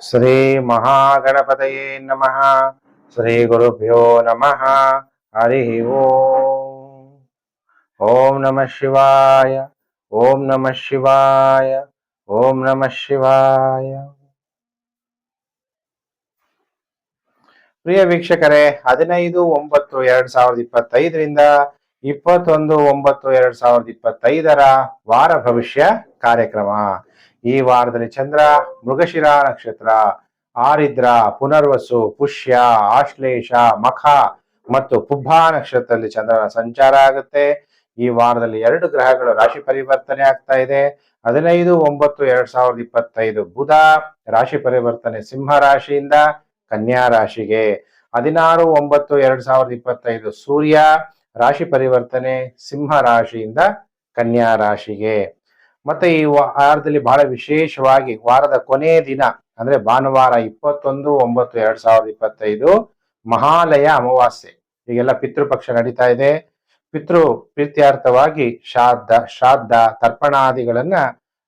ಶ್ರೀ ಮಹಾಗಣಪತಯೇ ನಮಃ ಶ್ರೀ ಗುರುಭ್ಯೋ ನಮಃ ಹರಿ ಓಂ ಓಂ ನಮಃ ಶಿವಾಯ ಓಂ ನಮಃ ಶಿವಾಯ ಓಂ ನಮಃ ಶಿವಾಯ ಪ್ರಿಯ ವೀಕ್ಷಕರೇ, ಹದಿನೈದು ಒಂಬತ್ತು ಎರಡ್ ಸಾವಿರದ ಇಪ್ಪತ್ತೈದರಿಂದ ಇಪ್ಪತ್ತೊಂದು ಒಂಬತ್ತು ಎರಡ್ ಸಾವಿರದ ಇಪ್ಪತ್ತೈದರ ವಾರ ಭವಿಷ್ಯ ಕಾರ್ಯಕ್ರಮ. ಈ ವಾರದಲ್ಲಿ ಚಂದ್ರ, ಮೃಗಶಿರ ನಕ್ಷತ್ರ, ಆರಿದ್ರ, ಪುನರ್ವಸು, ಪುಷ್ಯ, ಆಶ್ಲೇಷ, ಮಖ ಮತ್ತು ಪುಬ್ಬ ನಕ್ಷತ್ರದಲ್ಲಿ ಚಂದ್ರನ ಸಂಚಾರ ಆಗುತ್ತೆ. ಈ ವಾರದಲ್ಲಿ ಎರಡು ಗ್ರಹಗಳು ರಾಶಿ ಪರಿವರ್ತನೆ ಆಗ್ತಾ ಇದೆ. ಹದಿನೈದು, ಒಂಬತ್ತು, ಎರಡ್ ಸಾವಿರದ ಇಪ್ಪತ್ತೈದು ಬುಧ ರಾಶಿ ಪರಿವರ್ತನೆ ಸಿಂಹ ರಾಶಿಯಿಂದ ಕನ್ಯಾ ರಾಶಿಗೆ. ಹದಿನಾರು, ಒಂಬತ್ತು, ಎರಡ್ ಸಾವಿರದ ಇಪ್ಪತ್ತೈದು ಸೂರ್ಯ ರಾಶಿ ಪರಿವರ್ತನೆ ಸಿಂಹ ರಾಶಿಯಿಂದ ಕನ್ಯಾ ರಾಶಿಗೆ. ಮತ್ತೆ ಈ ವಾರದಲ್ಲಿ ಬಹಳ ವಿಶೇಷವಾಗಿ ವಾರದ ಕೊನೆಯ ದಿನ, ಅಂದ್ರೆ ಭಾನುವಾರ ಇಪ್ಪತ್ತೊಂದು, ಒಂಬತ್ತು, ಎರಡ್ ಸಾವಿರದ ಇಪ್ಪತ್ತೈದು, ಮಹಾಲಯ ಅಮಾವಾಸ್ಯೆ. ಈಗೆಲ್ಲ ಪಿತೃಪಕ್ಷ ನಡೀತಾ ಇದೆ. ಪಿತೃ ಪ್ರೀತ್ಯಾರ್ಥವಾಗಿ ಶ್ರಾದ್ದ ಶ್ರಾದ್ದ ತರ್ಪಣಾದಿಗಳನ್ನ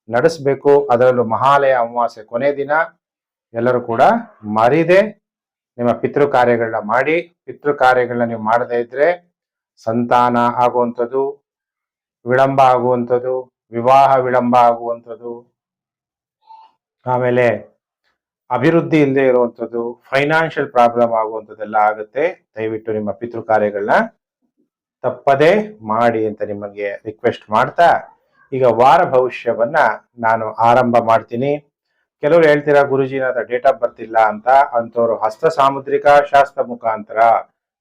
ನಡೆಸಬೇಕು. ಅದರಲ್ಲೂ ಮಹಾಲಯ ಅಮಾವಾಸ್ಯೆ ಕೊನೆ ದಿನ. ಎಲ್ಲರೂ ಕೂಡ ಮರಿದೆ. ನಿಮ್ಮ ಪಿತೃ ಕಾರ್ಯಗಳನ್ನ ಮಾಡಿ, ಪಿತೃ ಕಾರ್ಯಗಳನ್ನ ನೀವು ಮಾಡದೇ ಇದ್ರೆ ಸಂತಾನ ಆಗುವಂಥದ್ದು, ವಿಳಂಬ ಆಗುವಂಥದ್ದು ವಿವಾಹ ವಿಳಂಬ ಆಗುವಂಥದ್ದು, ಆಮೇಲೆ ಅಭಿವೃದ್ಧಿ ಇಲ್ಲದೆ ಇರುವಂಥದ್ದು ಫೈನಾನ್ಷಿಯಲ್ ಪ್ರಾಬ್ಲಮ್ ಆಗುವಂಥದ್ದೆಲ್ಲ ಆಗುತ್ತೆ. ದಯವಿಟ್ಟು ನಿಮ್ಮ ಪಿತೃ ಕಾರ್ಯಗಳನ್ನ ತಪ್ಪದೇ ಮಾಡಿ ಅಂತ ನಿಮಗೆ ರಿಕ್ವೆಸ್ಟ್ ಮಾಡ್ತಾ, ಈಗ ವಾರ ಭವಿಷ್ಯವನ್ನ ನಾನು ಆರಂಭ ಮಾಡ್ತೀನಿ. ಕೆಲವರು ಹೇಳ್ತೀರಾ ಗುರುಜಿ ನನ್ನ ಡೇಟ್ ಆಫ್ ಬರ್ತ್ ಇಲ್ಲ ಅಂತ. ಅಂತವ್ರು ಹಸ್ತ ಸಾಮುದ್ರಿಕ ಶಾಸ್ತ್ರ ಮುಖಾಂತರ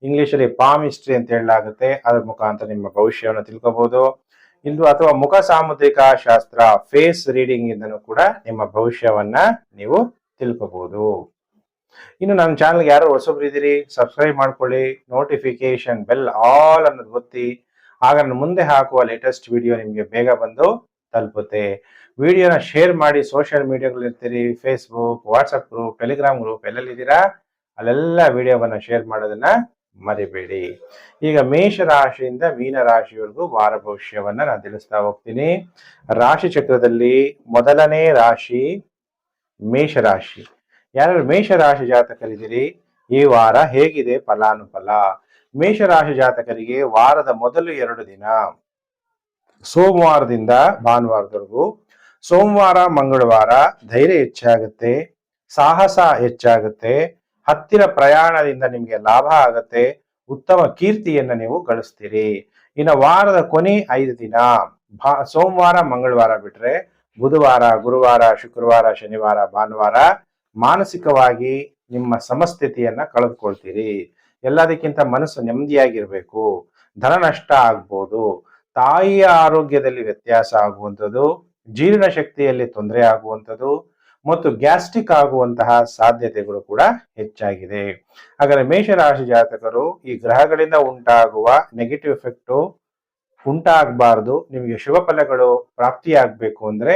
ಇಂಗ್ಲಿಷಲ್ಲಿ ಪಾಮ್ ಹಿಸ್ಟ್ರಿ ಅಂತ ಹೇಳಲಾಗುತ್ತೆ. ಅದ್ರ ಮುಖಾಂತರ ನಿಮ್ಮ ಭವಿಷ್ಯವನ್ನು ತಿಳ್ಕೊಬಹುದು ಇಂದು ಅಥವಾ ಮುಖ ಸಾಮುದ್ರಿಕ ಶಾಸ್ತ್ರ ಫೇಸ್ ರೀಡಿಂಗ್ ಇಂದನು ಕೂಡ ನಿಮ್ಮ ಭವಿಷ್ಯವನ್ನ ನೀವು ತಿಳ್ಕೊಬಹುದು ಇನ್ನು ನನ್ನ ಚಾನಲ್ಗೆ ಯಾರು ಹೊಸಬ್ರು ಇದ್ದೀರಿ ಸಬ್ಸ್ಕ್ರೈಬ್ ಮಾಡ್ಕೊಳ್ಳಿ ನೋಟಿಫಿಕೇಶನ್ ಬೆಲ್ ಆಲ್ ಅನ್ನೋದು ಒತ್ತಿ, ಆಗ ನನ್ನ ಮುಂದೆ ಹಾಕುವ ಲೇಟೆಸ್ಟ್ ವಿಡಿಯೋ ನಿಮಗೆ ಬೇಗ ಬಂದು ತಲುಪುತ್ತೆ. ವಿಡಿಯೋನ ಶೇರ್ ಮಾಡಿ social ಮೀಡಿಯಾಗಳಿರ್ತೀರಿ Facebook WhatsApp group Telegram group ಎಲ್ಲೆಲ್ಲಿದ್ದೀರಾ, ಅಲ್ಲೆಲ್ಲ ವಿಡಿಯೋವನ್ನ ಶೇರ್ ಮಾಡೋದನ್ನ ಮರಿಬೇಡಿ. ಈಗ ಮೇಷ ರಾಶಿಯಿಂದ ಮೀನ ರಾಶಿವರೆಗೂ ವಾರ ಭವಿಷ್ಯವನ್ನ ನಾನು ತಿಳಿಸ್ತಾ ಹೋಗ್ತೀನಿ. ರಾಶಿ ಚಕ್ರದಲ್ಲಿ ಮೊದಲನೇ ರಾಶಿ ಮೇಷ ರಾಶಿ ಯಾರು ಮೇಷ ರಾಶಿ ಜಾತಕರಿದ್ದೀರಿ? ಈ ವಾರ ಹೇಗಿದೆ ಫಲಾನುಫಲ? ಮೇಷರಾಶಿ ಜಾತಕರಿಗೆ ವಾರದ ಮೊದಲು ಎರಡು ದಿನ. ಸೋಮವಾರದಿಂದ ಭಾನುವಾರದವರೆಗೂ. ಸೋಮವಾರ, ಮಂಗಳವಾರ ಧೈರ್ಯ ಹೆಚ್ಚಾಗುತ್ತೆ, ಸಾಹಸ ಹೆಚ್ಚಾಗುತ್ತೆ ಹತ್ತಿರ ಪ್ರಯಾಣದಿಂದ ನಿಮಗೆ ಲಾಭ ಆಗತ್ತೆ. ಉತ್ತಮ ಕೀರ್ತಿಯನ್ನ ನೀವು ಗಳಿಸ್ತೀರಿ. ಇನ್ನು ವಾರದ ಕೊನೆ ಐದು ದಿನ, ಭಾ, ಸೋಮವಾರ, ಮಂಗಳವಾರ ಬಿಟ್ರೆ ಬುಧವಾರ, ಗುರುವಾರ, ಶುಕ್ರವಾರ, ಶನಿವಾರ, ಭಾನುವಾರ ಮಾನಸಿಕವಾಗಿ ನಿಮ್ಮ ಸಮಸ್ಥಿತಿಯನ್ನ ಕಳೆದುಕೊಳ್ತೀರಿ. ಎಲ್ಲದಕ್ಕಿಂತ ಮನಸ್ಸು ನೆಮ್ಮದಿಯಾಗಿರ್ಬೇಕು. ಧನ ನಷ್ಟ ಆಗ್ಬೋದು. ತಾಯಿಯ ಆರೋಗ್ಯದಲ್ಲಿ ವ್ಯತ್ಯಾಸ ಆಗುವಂಥದ್ದು ಜೀರ್ಣ ಶಕ್ತಿಯಲ್ಲಿ ತೊಂದರೆ ಆಗುವಂಥದ್ದು ಮತ್ತು ಗ್ಯಾಸ್ಟ್ರಿಕ್ ಆಗುವಂತಹ ಸಾಧ್ಯತೆಗಳು ಕೂಡ ಹೆಚ್ಚಾಗಿದೆ. ಹಾಗಾದ್ರೆ ಮೇಷರಾಶಿ ಜಾತಕರು ಈ ಗ್ರಹಗಳಿಂದ ಉಂಟಾಗುವ ನೆಗೆಟಿವ್ ಎಫೆಕ್ಟು ಉಂಟಾಗಬಾರದು. ನಿಮಗೆ ಶುಭ ಫಲಗಳು ಪ್ರಾಪ್ತಿಯಾಗಬೇಕು ಅಂದ್ರೆ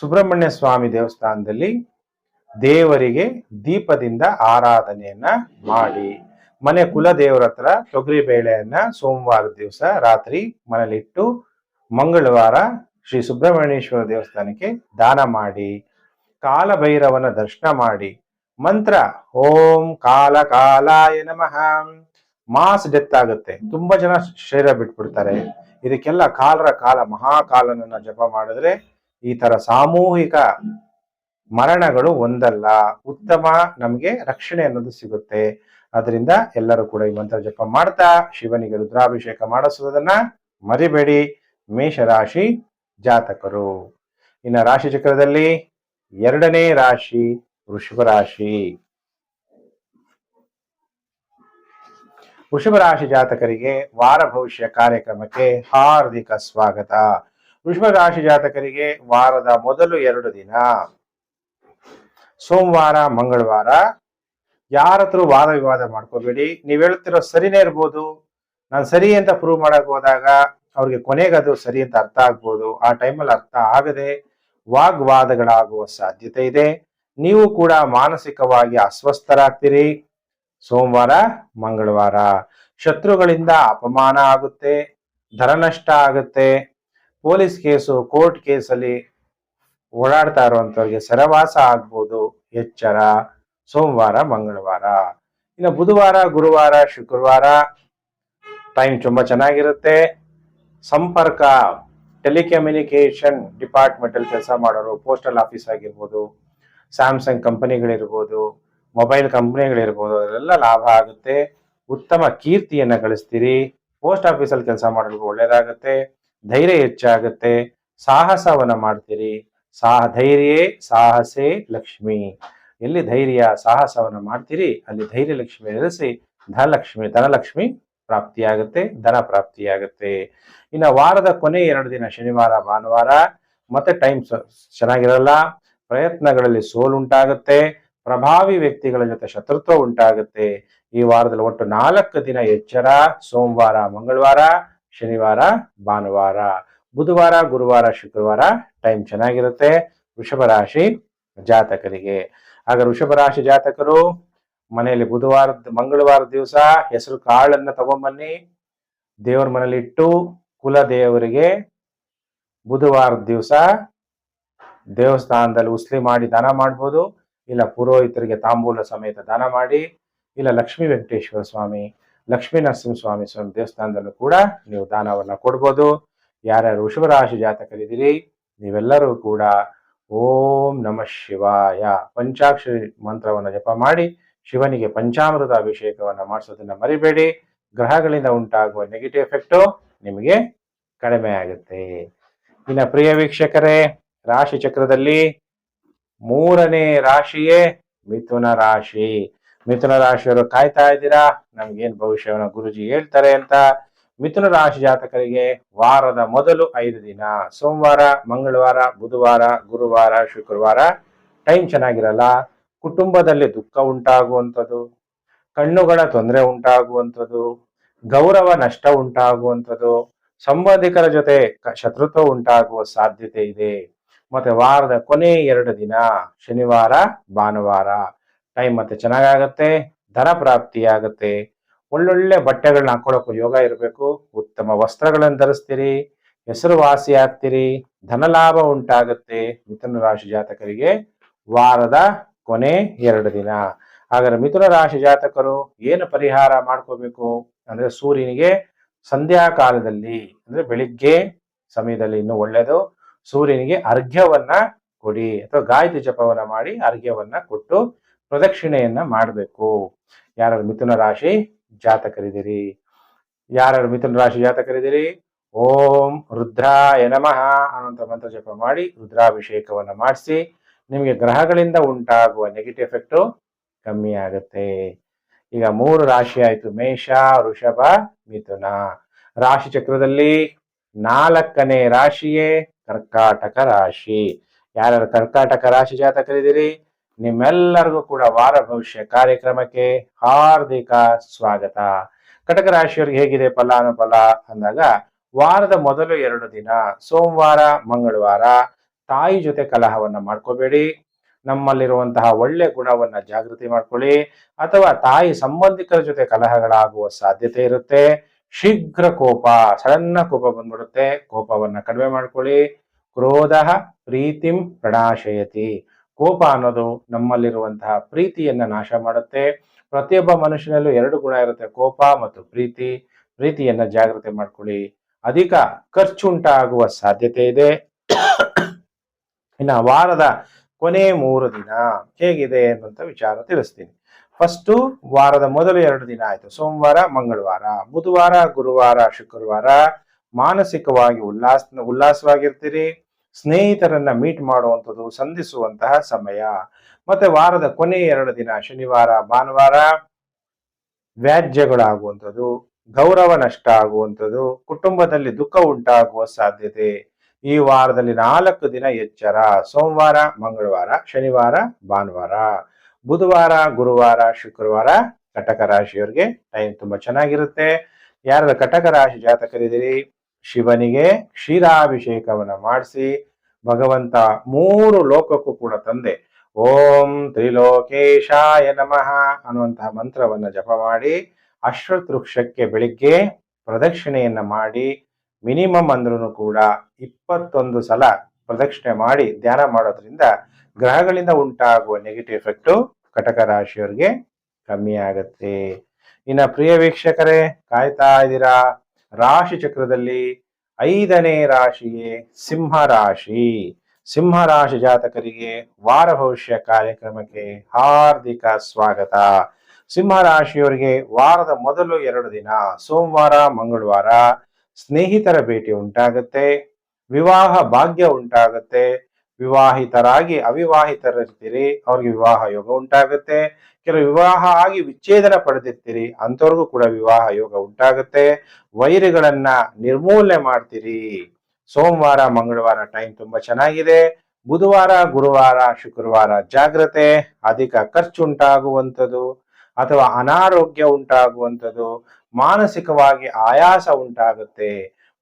ಸುಬ್ರಹ್ಮಣ್ಯ ಸ್ವಾಮಿ ದೇವಸ್ಥಾನದಲ್ಲಿ ದೇವರಿಗೆ ದೀಪದಿಂದ ಆರಾಧನೆಯನ್ನ ಮಾಡಿ. ಮನೆ ಕುಲ ದೇವರ ಹತ್ರ ತೊಗರಿ ಬೇಳೆಯನ್ನ ಸೋಮವಾರ ದಿವಸ ರಾತ್ರಿ ಮನೇಲಿಟ್ಟು ಮಂಗಳವಾರ ಶ್ರೀ ಸುಬ್ರಹ್ಮಣ್ಯೇಶ್ವರ ದೇವಸ್ಥಾನಕ್ಕೆ ದಾನ ಮಾಡಿ, ಕಾಲಭೈರವನ ದರ್ಶನ ಮಾಡಿ. ಮಂತ್ರ, ಓಂ ಕಾಲ ಕಾಲಾಯ ನಮಃ. ಮಾಸ್ ಡೆತ್ ಆಗುತ್ತೆ. ತುಂಬಾ ಜನ ಶರೀರ ಬಿಟ್ಬಿಡ್ತಾರೆ. ಇದಕ್ಕೆಲ್ಲ ಕಾಲರ ಕಾಲ, ಮಹಾಕಾಲನನ್ನ ಜಪ ಮಾಡಿದ್ರೆ ಈ ತರ ಸಾಮೂಹಿಕ ಮರಣಗಳು ಒಂದಲ್ಲ. ಉತ್ತಮ ನಮಗೆ ರಕ್ಷಣೆ ಅನ್ನೋದು ಸಿಗುತ್ತೆ. ಅದರಿಂದ ಎಲ್ಲರೂ ಕೂಡ ಈ ಮಂತ್ರ ಜಪ ಮಾಡ್ತಾ, ಶಿವನಿಗೆ ರುದ್ರಾಭಿಷೇಕ ಮಾಡಿಸೋದನ್ನ ಮರಿಬೇಡಿ. ಮೇಷರಾಶಿ ಜಾತಕರು. ಇನ್ನು ರಾಶಿ ಚಕ್ರದಲ್ಲಿ ಎರಡನೇ ರಾಶಿ ವೃಷಭ ರಾಶಿ. ವೃಷಭ ರಾಶಿ ಜಾತಕರಿಗೆ ವಾರ ಭವಿಷ್ಯ ಕಾರ್ಯಕ್ರಮಕ್ಕೆ ಹಾರ್ದಿಕ ಸ್ವಾಗತ. ವೃಷಭ ರಾಶಿ ಜಾತಕರಿಗೆ ವಾರದ ಮೊದಲು ಎರಡು ದಿನ. ಸೋಮವಾರ, ಮಂಗಳವಾರ ಯಾರ ಹತ್ರ ವಾದ ವಿವಾದ ಮಾಡ್ಕೋಬೇಡಿ. ನೀವ್ ಹೇಳ್ತಿರೋ ಸರಿನೇ ಇರ್ಬೋದು. ನಾನು ಸರಿ ಅಂತ ಪ್ರೂವ್ ಮಾಡಕ್ ಹೋದಾಗ ಅವ್ರಿಗೆ ಕೊನೆಗದು ಅದು ಸರಿ ಅಂತ ಅರ್ಥ ಆಗ್ಬೋದು. ಆ ಟೈಮಲ್ಲಿ ಅರ್ಥ ಆಗದೆ ವಾಗ್ವಾದಗಳಾಗುವ ಸಾಧ್ಯತೆ ಇದೆ. ನೀವು ಕೂಡ ಮಾನಸಿಕವಾಗಿ ಅಸ್ವಸ್ಥರಾಗ್ತೀರಿ. ಸೋಮವಾರ, ಮಂಗಳವಾರ. ಶತ್ರುಗಳಿಂದ ಅಪಮಾನ ಆಗುತ್ತೆ ಧನ ನಷ್ಟ ಆಗುತ್ತೆ. ಪೊಲೀಸ್ ಕೇಸು, ಕೋರ್ಟ್ ಕೇಸಲ್ಲಿ ಓಡಾಡ್ತಾ ಇರುವಂತವ್ರಿಗೆ ಸರವಾಸ ಆಗ್ಬೋದು. ಎಚ್ಚರ. ಸೋಮವಾರ, ಮಂಗಳವಾರ. ಇನ್ನು ಬುಧವಾರ, ಗುರುವಾರ, ಶುಕ್ರವಾರ. ಟೈಮ್ ತುಂಬಾ ಚೆನ್ನಾಗಿರುತ್ತೆ. ಸಂಪರ್ಕ ಟೆಲಿಕಮ್ಯುನಿಕೇಶನ್ ಡಿಪಾರ್ಟ್ಮೆಂಟ್ ಅಲ್ಲಿ ಕೆಲಸ ಮಾಡೋರು ಪೋಸ್ಟಲ್ ಆಫೀಸ್ ಆಗಿರ್ಬೋದು ಸ್ಯಾಮ್ಸಂಗ್ ಕಂಪನಿಗಳಿರ್ಬೋದು ಮೊಬೈಲ್ ಕಂಪನಿಗಳಿರ್ಬೋದು, ಅದೆಲ್ಲ ಲಾಭ ಆಗುತ್ತೆ. ಉತ್ತಮ ಕೀರ್ತಿಯನ್ನು ಗಳಿಸ್ತೀರಿ. ಪೋಸ್ಟ್ ಆಫೀಸಲ್ಲಿ ಕೆಲಸ ಮಾಡೋರಿಗೂ ಒಳ್ಳೆಯದಾಗುತ್ತೆ ಧೈರ್ಯ ಹೆಚ್ಚಾಗುತ್ತೆ. ಸಾಹಸವನ್ನು ಮಾಡ್ತೀರಿ. ಸಾಹ, ಧೈರ್ಯೇ ಸಾಹಸೇ ಲಕ್ಷ್ಮಿ. ಎಲ್ಲಿ ಧೈರ್ಯ, ಸಾಹಸವನ್ನು ಮಾಡ್ತೀರಿ, ಅಲ್ಲಿ ಧೈರ್ಯ, ಲಕ್ಷ್ಮಿ ನೆಲೆಸಿ, ಧನಲಕ್ಷ್ಮಿ ಧನಲಕ್ಷ್ಮಿ ಪ್ರಾಪ್ತಿಯಾಗುತ್ತೆ, ಧನ ಪ್ರಾಪ್ತಿಯಾಗುತ್ತೆ. ಇನ್ನು ವಾರದ ಕೊನೆ ಎರಡು ದಿನ, ಶನಿವಾರ, ಭಾನುವಾರ, ಮತ್ತೆ ಟೈಮ್ ಚೆನ್ನಾಗಿರಲ್ಲ. ಪ್ರಯತ್ನಗಳಲ್ಲಿ ಸೋಲುಂಟಾಗುತ್ತೆ ಪ್ರಭಾವಿ ವ್ಯಕ್ತಿಗಳ ಜೊತೆ ಶತ್ರುತ್ವ ಉಂಟಾಗುತ್ತೆ. ಈ ವಾರದಲ್ಲಿ ಒಟ್ಟು ನಾಲ್ಕು ದಿನ ಎಚ್ಚರ, ಸೋಮವಾರ, ಮಂಗಳವಾರ, ಶನಿವಾರ, ಭಾನುವಾರ. ಬುಧವಾರ, ಗುರುವಾರ, ಶುಕ್ರವಾರ ಟೈಮ್ ಚೆನ್ನಾಗಿರುತ್ತೆ. ವೃಷಭ ರಾಶಿ ಜಾತಕರಿಗೆ. ಆಗ ವೃಷಭ ರಾಶಿ ಜಾತಕರು ಮನೆಯಲ್ಲಿ ಬುಧವಾರದ ಮಂಗಳವಾರ ದಿವಸ ಹೆಸರು ಕಾಳನ್ನ ತಗೊಂಬನ್ನಿ. ದೇವರ ಮನೇಲಿ ಇಟ್ಟು ಕುಲ ದೇವರಿಗೆ ಬುಧವಾರದ ದಿವಸ ದೇವಸ್ಥಾನದಲ್ಲಿ ಉಸ್ಲಿ ಮಾಡಿ ದಾನ ಮಾಡ್ಬೋದು. ಇಲ್ಲ ಪುರೋಹಿತರಿಗೆ ತಾಂಬೂಲ ಸಮೇತ ದಾನ ಮಾಡಿ. ಇಲ್ಲ ಲಕ್ಷ್ಮೀ ವೆಂಕಟೇಶ್ವರ ಸ್ವಾಮಿ, ಲಕ್ಷ್ಮೀ ನರಸಿಂಹ ಸ್ವಾಮಿ ಸ್ವಾಮಿ ದೇವಸ್ಥಾನದಲ್ಲೂ ಕೂಡ ನೀವು ದಾನವನ್ನ ಕೊಡ್ಬೋದು. ಯಾರ್ಯಾರು ವೃಷಭರಾಶಿ ಜಾತಕರಿದ್ದೀರಿ, ನೀವೆಲ್ಲರೂ ಕೂಡ ಓಂ ನಮಃ ಶಿವಾಯ. ಪಂಚಾಕ್ಷರಿ ಮಂತ್ರವನ್ನು ಜಪ ಮಾಡಿ ಶಿವನಿಗೆ ಪಂಚಾಮೃತ ಅಭಿಷೇಕವನ್ನು ಮಾಡಿಸೋದನ್ನ ಮರಿಬೇಡಿ. ಗ್ರಹಗಳಿಂದ ಉಂಟಾಗುವ ನೆಗೆಟಿವ್ ಎಫೆಕ್ಟು ನಿಮಗೆ ಕಡಿಮೆ ಆಗುತ್ತೆ. ಇನ್ನು ಪ್ರಿಯ ವೀಕ್ಷಕರೇ, ರಾಶಿ ಚಕ್ರದಲ್ಲಿ ಮೂರನೇ ರಾಶಿಯೇ ಮಿಥುನ ರಾಶಿ. ಮಿಥುನ ರಾಶಿಯವರು ಕಾಯ್ತಾ ಇದ್ದೀರಾ? ನಮ್ಗೇನು ಭವಿಷ್ಯವನ್ನು ಗುರುಜಿ ಹೇಳ್ತಾರೆ ಅಂತ. ಮಿಥುನ ರಾಶಿ ಜಾತಕರಿಗೆ ವಾರದ ಮೊದಲು ಐದು ದಿನ. ಸೋಮವಾರ, ಮಂಗಳವಾರ, ಬುಧವಾರ, ಗುರುವಾರ, ಶುಕ್ರವಾರ. ಟೈಮ್ ಚೆನ್ನಾಗಿರಲ್ಲ. ಕುಟುಂಬದಲ್ಲಿ ದುಃಖ ಉಂಟಾಗುವಂಥದ್ದು, ಕಣ್ಣುಗಳ ತೊಂದರೆ ಉಂಟಾಗುವಂಥದ್ದು, ಗೌರವ ನಷ್ಟ ಉಂಟಾಗುವಂಥದ್ದು, ಸಂಬಂಧಿಕರ ಜೊತೆ ಶತ್ರುತ್ವ ಉಂಟಾಗುವ ಸಾಧ್ಯತೆ ಇದೆ. ಮತ್ತೆ ವಾರದ ಕೊನೆ ಎರಡು ದಿನ, ಶನಿವಾರ, ಭಾನುವಾರ ಟೈಮ್ ಮತ್ತೆ ಚೆನ್ನಾಗಾಗತ್ತೆ, ಧನ ಪ್ರಾಪ್ತಿಯಾಗತ್ತೆ. ಒಳ್ಳೊಳ್ಳೆ ಬಟ್ಟೆಗಳನ್ನ ಹಾಕೊಳ್ಳೋಕು ಯೋಗ ಇರಬೇಕು, ಉತ್ತಮ ವಸ್ತ್ರಗಳನ್ನು ಧರಿಸ್ತೀರಿ, ಹೆಸರುವಾಸಿ ಆಗ್ತೀರಿ, ಧನಲಾಭ ಉಂಟಾಗುತ್ತೆ, ಮಿಥುನ ರಾಶಿ ಜಾತಕರಿಗೆ ವಾರದ ಕೊನೆ ಎರಡು ದಿನ. ಹಾಗಾದ್ರೆ ಮಿಥುನ ರಾಶಿ ಜಾತಕರು ಏನು ಪರಿಹಾರ ಮಾಡ್ಕೋಬೇಕು? ಅಂದ್ರೆ ಸೂರ್ಯನಿಗೆ ಸಂಧ್ಯಾ ಕಾಲದಲ್ಲಿ, ಅಂದ್ರೆ ಬೆಳಿಗ್ಗೆ ಸಮಯದಲ್ಲಿ ಇನ್ನು ಒಳ್ಳೆಯದು ಸೂರ್ಯನಿಗೆ ಅರ್ಘ್ಯವನ್ನ ಕೊಡಿ ಅಥವಾ ಗಾಯತ್ರಿ ಜಪವನ್ನ ಮಾಡಿ ಅರ್ಘ್ಯವನ್ನ ಕೊಟ್ಟು ಪ್ರದಕ್ಷಿಣೆಯನ್ನ ಮಾಡಬೇಕು. ಯಾರು ಮಿಥುನ ರಾಶಿ ಜಾತಕರಿದ್ದೀರಿ? ಯಾರು ಮಿಥುನ ರಾಶಿ ಜಾತಕರಿದ್ದೀರಿ? ಓಂ ರುದ್ರಾಯ ನಮಃ ಅನ್ನುವಂಥ ಮಂತ್ರ ಜಪ ಮಾಡಿ ರುದ್ರಾಭಿಷೇಕವನ್ನ ಮಾಡಿಸಿ ನಿಮಗೆ ಗ್ರಹಗಳಿಂದ ಉಂಟಾಗುವ ನೆಗೆಟಿವ್ ಎಫೆಕ್ಟು ಕಮ್ಮಿ ಆಗುತ್ತೆ. ಈಗ ಮೂರು ರಾಶಿ ಆಯಿತು. ಮೇಷ, ವೃಷಭ, ಮಿಥುನ. ರಾಶಿ ಚಕ್ರದಲ್ಲಿ ನಾಲ್ಕನೇ ರಾಶಿಯೇ ಕರ್ಕಾಟಕ ರಾಶಿ. ಯಾರ್ಯಾರು ಕರ್ಕಾಟಕ ರಾಶಿ ಜಾತಕರಿದ್ದೀರಿ? ನಿಮ್ಮೆಲ್ಲರಿಗೂ ಕೂಡ ವಾರ ಭವಿಷ್ಯ ಕಾರ್ಯಕ್ರಮಕ್ಕೆ ಹಾರ್ದಿಕ ಸ್ವಾಗತ. ಕಟಕ ರಾಶಿಯವರಿಗೆ ಹೇಗಿದೆ ಫಲಾನುಫಲ? ಅಂದಾಗ ವಾರದ ಮೊದಲು ಎರಡು ದಿನ. ಸೋಮವಾರ, ಮಂಗಳವಾರ. ತಾಯಿ ಜೊತೆ ಕಲಹವನ್ನ ಮಾಡ್ಕೋಬೇಡಿ. ನಮ್ಮಲ್ಲಿರುವಂತಹ ಒಳ್ಳೆ ಗುಣವನ್ನ ಜಾಗೃತಿ ಮಾಡ್ಕೊಳ್ಳಿ. ಅಥವಾ ತಾಯಿ ಸಂಬಂಧಿಕರ ಜೊತೆ ಕಲಹಗಳಾಗುವ ಸಾಧ್ಯತೆ ಇರುತ್ತೆ. ಶೀಘ್ರ ಕೋಪ, ಸಡನ್ನ ಕೋಪ ಬಂದ್ಬಿಡುತ್ತೆ. ಕೋಪವನ್ನ ಕಡಿಮೆ ಮಾಡ್ಕೊಳ್ಳಿ. ಕ್ರೋಧ ಪ್ರೀತಿಂ ಪ್ರಣಾಶಯತಿ. ಕೋಪ ಅನ್ನೋದು ನಮ್ಮಲ್ಲಿರುವಂತಹ ಪ್ರೀತಿಯನ್ನ ನಾಶ ಮಾಡುತ್ತೆ. ಪ್ರತಿಯೊಬ್ಬ ಮನುಷ್ಯನಲ್ಲೂ ಎರಡು ಗುಣ ಇರುತ್ತೆ. ಕೋಪ ಮತ್ತು ಪ್ರೀತಿ. ಪ್ರೀತಿಯನ್ನ ಜಾಗೃತಿ ಮಾಡ್ಕೊಳ್ಳಿ. ಅಧಿಕ ಖರ್ಚುಂಟಾಗುವ ಸಾಧ್ಯತೆ ಇದೆ. ಇನ್ನ ವಾರದ ಕೊನೆ ಮೂರು ದಿನ ಹೇಗಿದೆ ಅನ್ನುವಂಥ ವಿಚಾರ ತಿಳಿಸ್ತೀನಿ. ಫಸ್ಟು ವಾರದ ಮೊದಲು ಎರಡು ದಿನ ಆಯಿತು. ಸೋಮವಾರ, ಮಂಗಳವಾರ. ಬುಧವಾರ, ಗುರುವಾರ, ಶುಕ್ರವಾರ ಮಾನಸಿಕವಾಗಿ ಉಲ್ಲಾಸ, ಉಲ್ಲಾಸವಾಗಿರ್ತೀರಿ. ಸ್ನೇಹಿತರನ್ನ ಮೀಟ್ ಮಾಡುವಂಥದ್ದು, ಸಂಧಿಸುವಂತಹ ಸಮಯ. ಮತ್ತೆ ವಾರದ ಕೊನೆ ಎರಡು ದಿನ, ಶನಿವಾರ, ಭಾನುವಾರ ವ್ಯಾಜ್ಯಗಳಾಗುವಂಥದ್ದು, ಗೌರವ ನಷ್ಟ ಆಗುವಂಥದ್ದು, ಕುಟುಂಬದಲ್ಲಿ ದುಃಖ ಉಂಟಾಗುವ ಸಾಧ್ಯತೆ ಈ ವಾರದಲ್ಲಿ ನಾಲ್ಕು ದಿನ ಎಚ್ಚರ. ಸೋಮವಾರ, ಮಂಗಳವಾರ, ಶನಿವಾರ, ಭಾನುವಾರ. ಬುಧವಾರ, ಗುರುವಾರ, ಶುಕ್ರವಾರ ಕಟಕ ರಾಶಿಯವರಿಗೆ ಟೈಮ್ ತುಂಬಾ ಚೆನ್ನಾಗಿರುತ್ತೆ. ಯಾರಾದ್ರೂ ಕಟಕ ರಾಶಿ ಜಾತಕರಿದ್ದೀರಿ, ಶಿವನಿಗೆ ಕ್ಷೀರಾಭಿಷೇಕವನ್ನು ಮಾಡಿಸಿ, ಭಗವಂತ ಮೂರು ಲೋಕಕ್ಕೂ ಕೂಡ ತಂದೆ. ಓಂ ತ್ರಿಲೋಕೇಶಾಯ ನಮಃ ಅನ್ನುವಂತಹ ಮಂತ್ರವನ್ನ ಜಪ ಮಾಡಿ ಅಶ್ವತೃಕ್ಷಕ್ಕೆ ಬೆಳಿಗ್ಗೆ ಪ್ರದಕ್ಷಿಣೆಯನ್ನ ಮಾಡಿ ಮಿನಿಮಮ್ ಅಂದ್ರೂ ಕೂಡ ಇಪ್ಪತ್ತೊಂದು ಸಲ ಪ್ರದಕ್ಷಿಣೆ ಮಾಡಿ ಧ್ಯಾನ ಮಾಡೋದ್ರಿಂದ ಗ್ರಹಗಳಿಂದ ಉಂಟಾಗುವ ನೆಗೆಟಿವ್ ಎಫೆಕ್ಟು ಕಟಕ ರಾಶಿಯವರಿಗೆ ಕಮ್ಮಿ ಆಗತ್ತೆ. ಇನ್ನ ಪ್ರಿಯ ವೀಕ್ಷಕರೇ, ಕಾಯ್ತಾ ಇದ್ದೀರಾ? ರಾಶಿ ಚಕ್ರದಲ್ಲಿ ಐದನೇ ರಾಶಿಯೇ ಸಿಂಹ ರಾಶಿ. ಸಿಂಹ ರಾಶಿ ಜಾತಕರಿಗೆ ವಾರ ಭವಿಷ್ಯ ಕಾರ್ಯಕ್ರಮಕ್ಕೆ ಹಾರ್ದಿಕ ಸ್ವಾಗತ. ಸಿಂಹ ರಾಶಿಯವರಿಗೆ ವಾರದ ಮೊದಲು ಎರಡು ದಿನ, ಸೋಮವಾರ, ಮಂಗಳವಾರ ಸ್ನೇಹಿತರ ಭೇಟಿ ಉಂಟಾಗುತ್ತೆ, ವಿವಾಹ ಭಾಗ್ಯ ಉಂಟಾಗುತ್ತೆ, ವಿವಾಹಿತರಾಗಿ ಅವಿವಾಹಿತರಿರ್ತೀರಿ, ಅವ್ರಿಗೆ ವಿವಾಹ ಯೋಗ ಉಂಟಾಗುತ್ತೆ, ಕೆಲವು ವಿವಾಹ ಆಗಿ ವಿಚ್ಛೇದನ ಪಡೆದಿರ್ತೀರಿ, ಅಂಥವ್ರಿಗೂ ಕೂಡ ವಿವಾಹ ಯೋಗ ಉಂಟಾಗುತ್ತೆ, ವೈರಿಗಳನ್ನ ನಿರ್ಮೂಲನೆ ಮಾಡ್ತೀರಿ. ಸೋಮವಾರ, ಮಂಗಳವಾರ ಟೈಮ್ ತುಂಬಾ ಚೆನ್ನಾಗಿದೆ. ಬುಧವಾರ, ಗುರುವಾರ, ಶುಕ್ರವಾರ ಜಾಗ್ರತೆ, ಅಧಿಕ ಖರ್ಚು ಉಂಟಾಗುವಂಥದ್ದು. ಅಥವಾ ಅನಾರೋಗ್ಯ ಉಂಟಾಗುವಂಥದ್ದು, ಮಾನಸಿಕವಾಗಿ ಆಯಾಸ ಉಂಟಾಗುತ್ತೆ.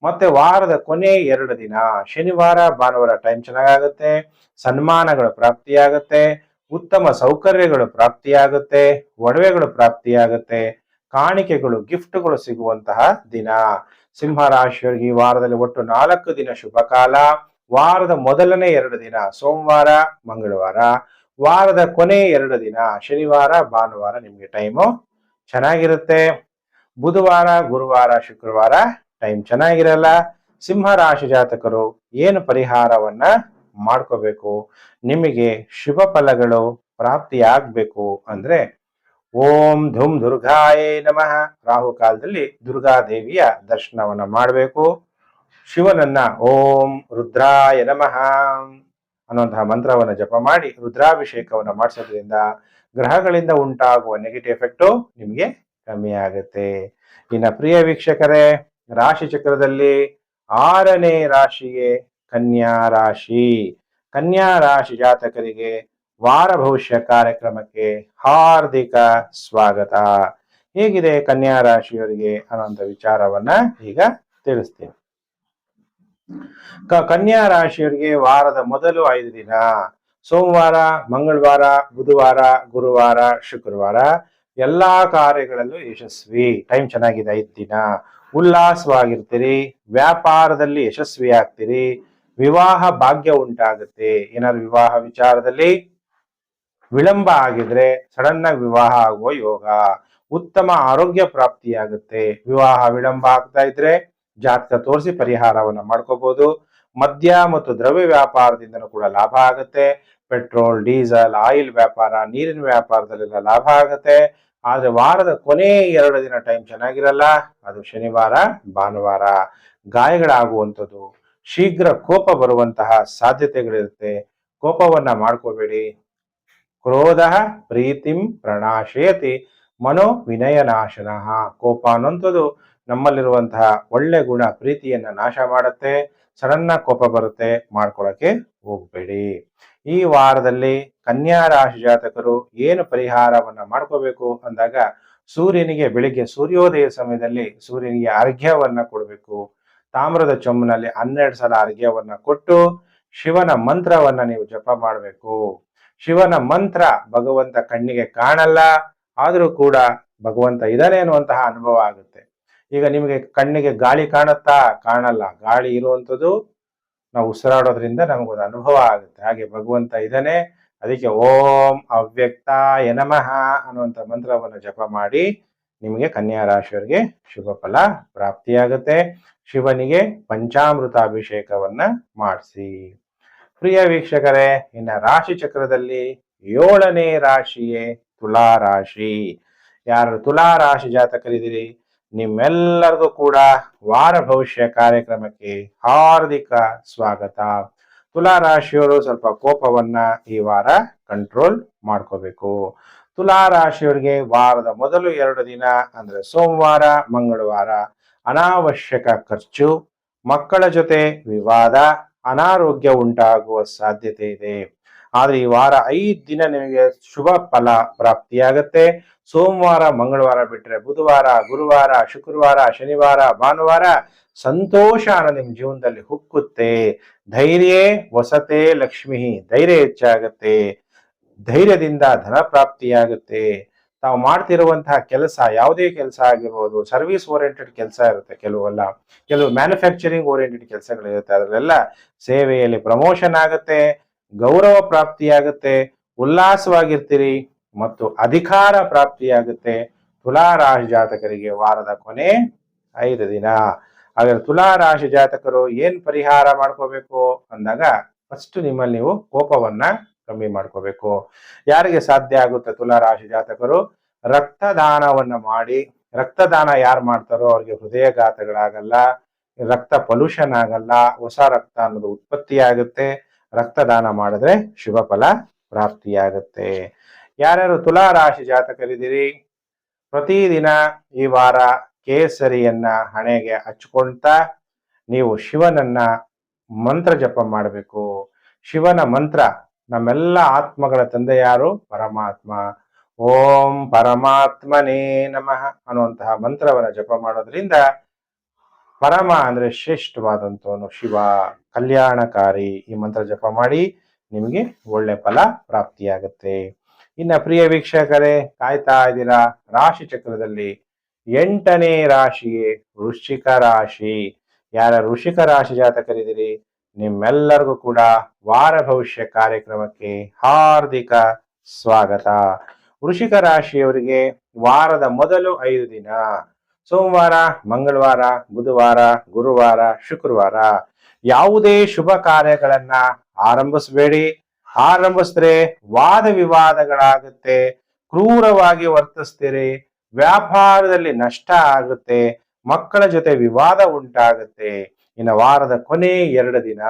ಮತ್ತೆ ವಾರದ ಕೊನೆ ಎರಡು ದಿನ, ಶನಿವಾರ, ಭಾನುವಾರ ಟೈಮ್ ಚೆನ್ನಾಗಾಗುತ್ತೆ, ಸನ್ಮಾನಗಳು ಪ್ರಾಪ್ತಿಯಾಗುತ್ತೆ, ಉತ್ತಮ ಸೌಕರ್ಯಗಳು ಪ್ರಾಪ್ತಿಯಾಗುತ್ತೆ, ಒಡವೆಗಳು ಪ್ರಾಪ್ತಿಯಾಗುತ್ತೆ, ಕಾಣಿಕೆಗಳು, ಗಿಫ್ಟ್ಗಳು ಸಿಗುವಂತಹ ದಿನ. ಸಿಂಹ ರಾಶಿಯವರಿಗೆ ಈ ವಾರದಲ್ಲಿ ಒಟ್ಟು ನಾಲ್ಕು ದಿನ ಶುಭಕಾಲ. ವಾರದ ಮೊದಲನೇ ಎರಡು ದಿನ, ಸೋಮವಾರ, ಮಂಗಳವಾರ. ವಾರದ ಕೊನೆ ಎರಡು ದಿನ, ಶನಿವಾರ, ಭಾನುವಾರ ನಿಮಗೆ ಟೈಮು ಚೆನ್ನಾಗಿರುತ್ತೆ. ಬುಧವಾರ, ಗುರುವಾರ, ಶುಕ್ರವಾರ ಟೈಮ್ ಚೆನ್ನಾಗಿರಲ್ಲ. ಸಿಂಹ ರಾಶಿ ಜಾತಕರು ಏನು ಪರಿಹಾರವನ್ನ ಮಾಡ್ಕೋಬೇಕು? ನಿಮಗೆ ಶುಭ ಫಲಗಳು ಪ್ರಾಪ್ತಿಯಾಗಬೇಕು ಅಂದ್ರೆ ಓಂ ಧುಮ್ ದುರ್ಗಾಯೇ ನಮಃ. ರಾಹು ಕಾಲದಲ್ಲಿ ದುರ್ಗಾದೇವಿಯ ದರ್ಶನವನ್ನ ಮಾಡಬೇಕು. ಶಿವನನ್ನ ಓಂ ರುದ್ರಾಯ ನಮಃ. ಅನ್ನುವಂತಹ ಮಂತ್ರವನ್ನು ಜಪ ಮಾಡಿ ರುದ್ರಾಭಿಷೇಕವನ್ನು ಮಾಡಿಸೋದ್ರಿಂದ ಗ್ರಹಗಳಿಂದ ಉಂಟಾಗುವ ನೆಗೆಟಿವ್ ಎಫೆಕ್ಟು ನಿಮಗೆ ಕಮ್ಮಿ ಆಗುತ್ತೆ. ಇನ್ನು ಪ್ರಿಯ ವೀಕ್ಷಕರೇ, ರಾಶಿ ಚಕ್ರದಲ್ಲಿ ಆರನೇ ರಾಶಿಗೆ ಕನ್ಯಾ ರಾಶಿ. ಕನ್ಯಾ ರಾಶಿ ಜಾತಕರಿಗೆ ವಾರ ಭವಿಷ್ಯ ಕಾರ್ಯಕ್ರಮಕ್ಕೆ ಹಾರ್ದಿಕ ಸ್ವಾಗತ. ಹೇಗಿದೆ ಕನ್ಯಾ ರಾಶಿಯವರಿಗೆ ಅನ್ನುವಂಥ ವಿಚಾರವನ್ನ ಈಗ ತಿಳಿಸ್ತೀನಿ. ಕನ್ಯಾ ರಾಶಿಯವರಿಗೆ ವಾರದ ಮೊದಲು ಐದು ದಿನ. ಸೋಮವಾರ, ಮಂಗಳವಾರ, ಬುಧವಾರ, ಗುರುವಾರ, ಶುಕ್ರವಾರ ಎಲ್ಲಾ ಕಾರ್ಯಗಳಲ್ಲೂ ಯಶಸ್ವಿ. ಟೈಮ್ ಚೆನ್ನಾಗಿದೆ, ಐದು ದಿನ. ಉಲ್ಲಾಸವಾಗಿರ್ತೀರಿ. ವ್ಯಾಪಾರದಲ್ಲಿ ಯಶಸ್ವಿ ಆಗ್ತೀರಿ. ವಿವಾಹ ಭಾಗ್ಯ ಉಂಟಾಗುತ್ತೆ. ಏನಾದ್ರು ವಿವಾಹ ವಿಚಾರದಲ್ಲಿ ವಿಳಂಬ ಆಗಿದ್ರೆ ಸಡನ್ ಆಗಿ ವಿವಾಹ ಆಗುವ ಯೋಗ ಉತ್ತಮ ಆರೋಗ್ಯ ಪ್ರಾಪ್ತಿಯಾಗುತ್ತೆ. ವಿವಾಹ ವಿಳಂಬ ಆಗ್ತಾ ಇದ್ರೆ ಜಾತಕ ತೋರಿಸಿ ಪರಿಹಾರವನ್ನ ಮಾಡ್ಕೋಬಹುದು ಮದ್ಯ ಮತ್ತು ದ್ರವ್ಯ ವ್ಯಾಪಾರದಿಂದನೂ ಕೂಡ ಲಾಭ ಆಗುತ್ತೆ. ಪೆಟ್ರೋಲ್, ಡೀಸೆಲ್, ಆಯಿಲ್ ವ್ಯಾಪಾರ, ನೀರಿನ ವ್ಯಾಪಾರದಲ್ಲೆಲ್ಲ ಲಾಭ ಆಗುತ್ತೆ. ಆದ್ರೆ ವಾರದ ಕೊನೆ ಎರಡು ದಿನ ಟೈಮ್ ಚೆನ್ನಾಗಿರಲ್ಲ. ಅದು ಶನಿವಾರ, ಭಾನುವಾರ. ಗಾಯಗಳಾಗುವಂಥದ್ದು, ಶೀಘ್ರ ಕೋಪ ಬರುವಂತಹ ಸಾಧ್ಯತೆಗಳಿರುತ್ತೆ. ಕೋಪವನ್ನ ಮಾಡ್ಕೋಬೇಡಿ. ಕ್ರೋಧ ಪ್ರೀತಿಂ ಪ್ರಣಾಶಯತಿ ಮನೋ ವಿನಯನಾಶನ. ಕೋಪ ಅನ್ನುವಂಥದ್ದು ನಮ್ಮಲ್ಲಿರುವಂತಹ ಒಳ್ಳೆ ಗುಣ ಪ್ರೀತಿಯನ್ನ ನಾಶ ಮಾಡುತ್ತೆ, ಸಡನ್ನ ಕೋಪ ಬರುತ್ತೆ, ಮಾಡ್ಕೊಳಕ್ಕೆ ಹೋಗಬೇಡಿ. ಈ ವಾರದಲ್ಲಿ ಕನ್ಯಾ ರಾಶಿ ಜಾತಕರು ಏನು ಪರಿಹಾರವನ್ನ ಮಾಡ್ಕೋಬೇಕು ಅಂದಾಗ ಸೂರ್ಯನಿಗೆ ಬೆಳಿಗ್ಗೆ ಸೂರ್ಯೋದಯ ಸಮಯದಲ್ಲಿ ಸೂರ್ಯನಿಗೆ ಅರ್ಘ್ಯವನ್ನ ಕೊಡಬೇಕು. ತಾಮ್ರದ ಚೊಮ್ಮನಲ್ಲಿ ಹನ್ನೆರಡು ಸಲ ಅರ್ಘ್ಯವನ್ನ ಕೊಟ್ಟು ಶಿವನ ಮಂತ್ರವನ್ನ ನೀವು ಜಪ ಮಾಡಬೇಕು. ಶಿವನ ಮಂತ್ರ ಭಗವಂತ ಕಣ್ಣಿಗೆ ಕಾಣಲ್ಲ, ಆದರೂ ಕೂಡ ಭಗವಂತ ಇದಾನೆ ಅನ್ನುವಂತಹ ಅನುಭವ ಆಗುತ್ತೆ. ಈಗ ನಿಮಗೆ ಕಣ್ಣಿಗೆ ಗಾಳಿ ಕಾಣುತ್ತಾ? ಕಾಣಲ್ಲ. ಗಾಳಿ ಇರುವಂಥದ್ದು ನಾವು ಉಸಿರಾಡೋದ್ರಿಂದ ನಮಗೊಂದು ಅನುಭವ ಆಗುತ್ತೆ. ಹಾಗೆ ಭಗವಂತ ಇದ್ದಾನೆ. ಅದಕ್ಕೆ ಓಂ ಅವ್ಯಕ್ತ ಎನಮಃ ಅನ್ನುವಂಥ ಮಂತ್ರವನ್ನು ಜಪ ಮಾಡಿ ನಿಮಗೆ ಕನ್ಯಾ ರಾಶಿಯವರಿಗೆ ಶುಭ ಫಲ ಪ್ರಾಪ್ತಿಯಾಗುತ್ತೆ. ಶಿವನಿಗೆ ಪಂಚಾಮೃತ ಅಭಿಷೇಕವನ್ನ ಮಾಡಿಸಿ. ಪ್ರಿಯ ವೀಕ್ಷಕರೇ, ಇನ್ನ ರಾಶಿ ಚಕ್ರದಲ್ಲಿ ಏಳನೇ ರಾಶಿಯೇ ತುಲಾ ರಾಶಿ ಯಾರು ತುಲಾ ರಾಶಿ ಜಾತಕರಿದ್ದೀರಿ? ನಿಮ್ಮೆಲ್ಲರಿಗೂ ಕೂಡ ವಾರ ಭವಿಷ್ಯ ಕಾರ್ಯಕ್ರಮಕ್ಕೆ ಹಾರ್ದಿಕ ಸ್ವಾಗತ. ತುಲಾ ರಾಶಿಯವರು ಸ್ವಲ್ಪ ಕೋಪವನ್ನ ಈ ವಾರ ಕಂಟ್ರೋಲ್ ಮಾಡ್ಕೋಬೇಕು. ತುಲಾ ರಾಶಿಯವರಿಗೆ ವಾರದ ಮೊದಲು ಎರಡು ದಿನ ಅಂದ್ರೆ ಸೋಮವಾರ, ಮಂಗಳವಾರ ಅನಾವಶ್ಯಕ ಖರ್ಚು, ಮಕ್ಕಳ ಜೊತೆ ವಿವಾದ, ಅನಾರೋಗ್ಯ ಉಂಟಾಗುವ ಸಾಧ್ಯತೆ ಇದೆ. ಆದ್ರೆ ಈ ವಾರ ಐದು ದಿನ ನಿಮಗೆ ಶುಭ ಫಲ ಪ್ರಾಪ್ತಿಯಾಗತ್ತೆ. ಸೋಮವಾರ, ಮಂಗಳವಾರ ಬಿಟ್ರೆ ಬುಧವಾರ, ಗುರುವಾರ, ಶುಕ್ರವಾರ, ಶನಿವಾರ, ಭಾನುವಾರ ಸಂತೋಷ ನಿಮ್ಮ ನಿಮ್ ಜೀವನದಲ್ಲಿ ಹುಕ್ಕುತ್ತೆ. ಧೈರ್ಯ ವಸತೆ ಲಕ್ಷ್ಮಿ, ಧೈರ್ಯ ಹೆಚ್ಚಾಗತ್ತೆ. ಧೈರ್ಯದಿಂದ ಧನ ಪ್ರಾಪ್ತಿಯಾಗುತ್ತೆ. ತಾವು ಮಾಡ್ತಿರುವಂತಹ ಕೆಲಸ ಯಾವುದೇ ಕೆಲಸ ಆಗಿರ್ಬೋದು, ಸರ್ವಿಸ್ ಓರಿಯೆಂಟೆಡ್ ಕೆಲಸ ಇರುತ್ತೆ ಕೆಲವೆಲ್ಲ. ಕೆಲವು ಮ್ಯಾನುಫ್ಯಾಕ್ಚರಿಂಗ್ ಓರಿಯೆಂಟೆಡ್ ಕೆಲಸಗಳಿರುತ್ತೆ, ಅದರಲ್ಲೆಲ್ಲ ಸೇವೆಯಲ್ಲಿ ಪ್ರಮೋಷನ್ ಆಗುತ್ತೆ. ಗೌರವ ಪ್ರಾಪ್ತಿಯಾಗುತ್ತೆ, ಉಲ್ಲಾಸವಾಗಿರ್ತೀರಿ ಮತ್ತು ಅಧಿಕಾರ ಪ್ರಾಪ್ತಿಯಾಗುತ್ತೆ. ತುಲಾ ರಾಶಿ ಜಾತಕರಿಗೆ ವಾರದ ಕೊನೆ ಐದು ದಿನ. ಹಾಗಾದ್ರೆ ತುಲಾ ರಾಶಿ ಜಾತಕರು ಏನ್ ಪರಿಹಾರ ಮಾಡ್ಕೋಬೇಕು ಅಂದಾಗ ಫಸ್ಟ್ ನಿಮ್ಮಲ್ಲಿ ನೀವು ಕೋಪವನ್ನ ಕಮ್ಮಿ ಮಾಡ್ಕೋಬೇಕು. ಯಾರಿಗೆ ಸಾಧ್ಯ ಆಗುತ್ತೆ ತುಲಾ ರಾಶಿ ಜಾತಕರು? ರಕ್ತದಾನವನ್ನ ಮಾಡಿ. ರಕ್ತದಾನ ಯಾರು ಮಾಡ್ತಾರೋ ಅವ್ರಿಗೆ ಹೃದಯಘಾತಗಳಾಗಲ್ಲ, ರಕ್ತ ಪೊಲ್ಯೂಷನ್ ಆಗಲ್ಲ, ಹೊಸ ರಕ್ತ ಅನ್ನೋದು ಉತ್ಪತ್ತಿ ಆಗುತ್ತೆ ರಕ್ತದಾನ ಮಾಡಿದ್ರೆ ಶುಭ ಫಲ ಪ್ರಾಪ್ತಿಯಾಗುತ್ತೆ. ಯಾರ್ಯಾರು ತುಲಾ ರಾಶಿ ಜಾತಕರಿದ್ದೀರಿ? ಪ್ರತಿದಿನ ಈ ವಾರ ಕೇಸರಿಯನ್ನ ಹಣೆಗೆ ಹಚ್ಕೊಳ್ತಾ ನೀವು ಶಿವನನ್ನ ಮಂತ್ರ ಜಪ ಮಾಡಬೇಕು. ಶಿವನ ಮಂತ್ರ ನಮ್ಮೆಲ್ಲ ಆತ್ಮಗಳ ತಂದೆ ಯಾರು? ಪರಮಾತ್ಮ. ಓಂ ಪರಮಾತ್ಮನೇ ನಮಃ ಅನ್ನುವಂತಹ ಮಂತ್ರವನ್ನ ಜಪ ಮಾಡೋದ್ರಿಂದ ಪರಮ ಅಂದ್ರೆ ಶ್ರೇಷ್ಠವಾದಂತವನು ಶಿವ. ಕಲ್ಯಾಣಕಾರಿ ಈ ಮಂತ್ರ ಜಪ ಮಾಡಿ ನಿಮಗೆ ಒಳ್ಳೆ ಫಲ ಪ್ರಾಪ್ತಿಯಾಗುತ್ತೆ. ಇನ್ನ ಪ್ರಿಯ ವೀಕ್ಷಕರೇ, ಕಾಯ್ತಾ ಇದ್ದೀರಾ? ರಾಶಿ ಚಕ್ರದಲ್ಲಿ ಎಂಟನೇ ರಾಶಿಯೇ ವೃಶ್ಚಿಕ ರಾಶಿ. ಯಾರ ಋಷಿಕ ರಾಶಿ ಜಾತಕರಿದ್ದೀರಿ? ನಿಮ್ಮೆಲ್ಲರಿಗೂ ಕೂಡ ವಾರ ಭವಿಷ್ಯ ಕಾರ್ಯಕ್ರಮಕ್ಕೆ ಹಾರ್ದಿಕ ಸ್ವಾಗತ. ವೃಷಿಕ ರಾಶಿಯವರಿಗೆ ವಾರದ ಮೊದಲು ಐದು ದಿನ. ಸೋಮವಾರ, ಮಂಗಳವಾರ, ಬುಧವಾರ, ಗುರುವಾರ, ಶುಕ್ರವಾರ. ಯಾವುದೇ ಶುಭ ಕಾರ್ಯಗಳನ್ನ ಆರಂಭಿಸಬೇಡಿ. ಆರಂಭಿಸಿದ್ರೆ ವಾದ ವಿವಾದಗಳಾಗುತ್ತೆ. ಕ್ರೂರವಾಗಿ ವರ್ತಿಸ್ತೀರಿ. ವ್ಯಾಪಾರದಲ್ಲಿ ನಷ್ಟ ಆಗುತ್ತೆ. ಮಕ್ಕಳ ಜೊತೆ ವಿವಾದ ಉಂಟಾಗುತ್ತೆ. ಇನ್ನು ವಾರದ ಕೊನೆ ಎರಡು ದಿನ.